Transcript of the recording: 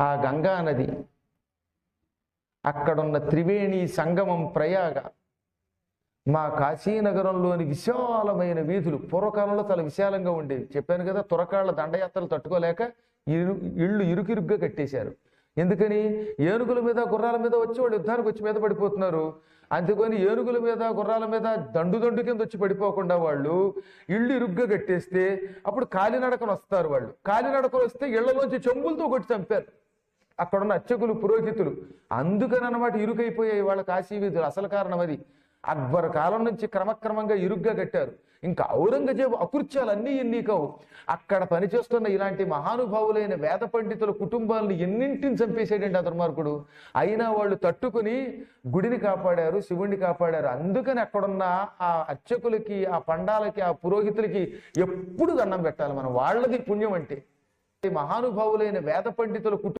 ఆ గంగా నది. అక్కడున్న త్రివేణి సంగమం ప్రయాగ. మా కాశీనగరంలోని విశాలమైన వీధులు పూర్వకాలంలో చాలా విశాలంగా ఉండేవి. చెప్పాను కదా తురకాళ్ళ దండయాత్రలు తట్టుకోలేక ఇరు ఇళ్ళు ఇరుకిరుగ్గా కట్టేశారు. ఎందుకని? ఏనుగుల మీద గుర్రాల మీద వచ్చి వాళ్ళు యుద్ధానికి వచ్చి మీద పడిపోతున్నారు. అందుకని ఏనుగుల మీద గుర్రాల మీద దండు దండు కింద వచ్చి పడిపోకుండా వాళ్ళు ఇళ్ళు ఇరుగ్గా కట్టేస్తే అప్పుడు కాలినడకలు వస్తారు వాళ్ళు. కాలినడకలు వస్తే ఇళ్ళలోంచి చెంబులతో కొట్టి చంపారు. అక్కడున్న అర్చకులు పురోహితులు అందుకని అనమాట ఇరుకైపోయాయి వాళ్ళ కాశీ వీధులు అసలు కారణం అది. అక్బర్ కాలం నుంచి క్రమక్రమంగా ఇరుగ్గా కట్టారు. ఇంకా ఔరంగజేబు అకృత్యాలు అన్నీ ఎన్ని కావు అక్కడ పనిచేస్తున్న ఇలాంటి మహానుభావులైన వేద పండితుల కుటుంబాలను ఎన్నింటిని చంపేసాడండి ఆ దుర్మార్గుడు? అయినా వాళ్ళు తట్టుకుని గుడిని కాపాడారు శివుణ్ణి కాపాడారు. అందుకని అక్కడున్న ఆ అర్చకులకి ఆ పండాలకి ఆ పురోహితులకి ఎప్పుడు దండం పెట్టాలి మనం. వాళ్ళది పుణ్యం అంటే మహానుభావులైన వేద పండితుల కుటుంబం